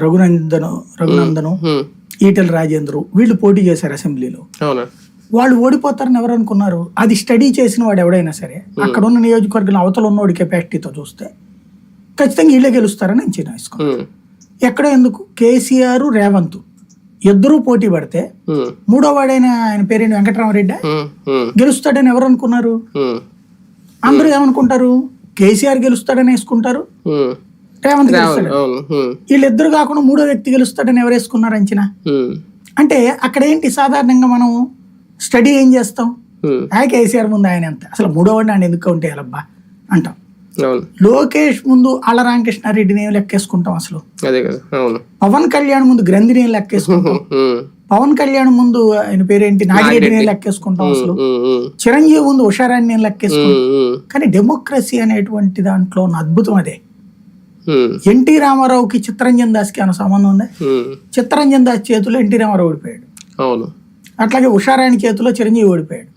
రఘునందను రఘునందను ఈటెల రాజేంద్రు వీళ్ళు పోటీ చేశారు అసెంబ్లీలో. వాళ్ళు ఓడిపోతారని ఎవరు అనుకున్నారు? అది స్టడీ చేసిన వాడు ఎవడైనా సరే అక్కడ ఉన్న నియోజకవర్గంలో అవతల ఉన్నోడి కెపాసిటీతో చూస్తే ఖచ్చితంగా వీళ్ళే గెలుస్తారని అంచనా వేసుకో ఉమ్, ఎక్కడ ఎందుకు? కేసీఆర్ రేవంత్ ఇద్దరూ పోటీ పడితే మూడో వాడైన ఆయన పేరేంటి? వెంకటరామరెడ్డి? గెలుస్తాడని ఎవరు అనుకున్నారు? అందరూ ఏమనుకుంటారు? కేసీఆర్ గెలుస్తాడని వేసుకుంటారు. రేవంత్ వీళ్ళిద్దరు కాకుండా మూడో వ్యక్తి గెలుస్తాడని ఎవరు వేసుకున్నారు అంచనా? అంటే అక్కడ ఏంటి సాధారణంగా మనం స్టడీ ఏం చేస్తాం? ఆ కేసీఆర్ ముందు ఆయన ఎంత? అసలు మూడో వాడిని ఆయన ఎందుకు కౌంట్ చేయాలబ్బా? అంటాం. లోకేష్ ముందు ఆళ్ళ రామకృష్ణారెడ్డిని ఏం లెక్కేసుకుంటాం అసలు? పవన్ కళ్యాణ్ ముందు గ్రంథిని ఏం లెక్కేసుకుంటాం? పవన్ కళ్యాణ్ ముందు ఆయన పేరేంటి? నాగిరెడ్డిని లెక్కేసుకుంటాం అసలు? చిరంజీవి ముందు ఉషారాన్ని ఏం లెక్కేసుకుంటాం? కానీ డెమోక్రసీ అనేటువంటి దాంట్లో ఉన్న అద్భుతం అదే. ఎన్టీ రామారావుకి చిత్తరంజన్ దాస్కి ఏమైనా సంబంధం ఉందా? ఉమ్, చిత్తరంజన్ దాస్ చేతిలో ఎన్టీ రామారావు ఓడిపోయాడు. అవును. అట్లాగే ఉషారాణి చేతిలో చిరంజీవి ఓడిపోయాడు.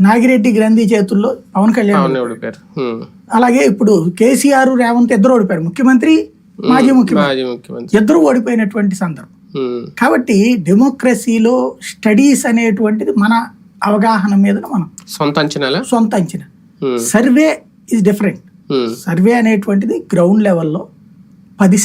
నాగిరెడ్డి గ్రంథి చేతుల్లో పవన్ కళ్యాణ్ ఓడిపోయారు. అలాగే ఇప్పుడు కేసీఆర్ రేవంత్ ఇద్దరు ఓడిపోయారు. ముఖ్యమంత్రి మాజీ ముఖ్యమంత్రి. ఇద్దరు ఓడిపోయినటువంటి సందర్భం. కాబట్టి డెమోక్రసీలో స్టడీస్ అనేటువంటిది మన అవగాహన మీద మనం సొంత అంచనాలా? సొంత అంచనా. Survey is different. Hmm. Survey అనేటువంటిది గ్రౌండ్ లెవెల్లో పది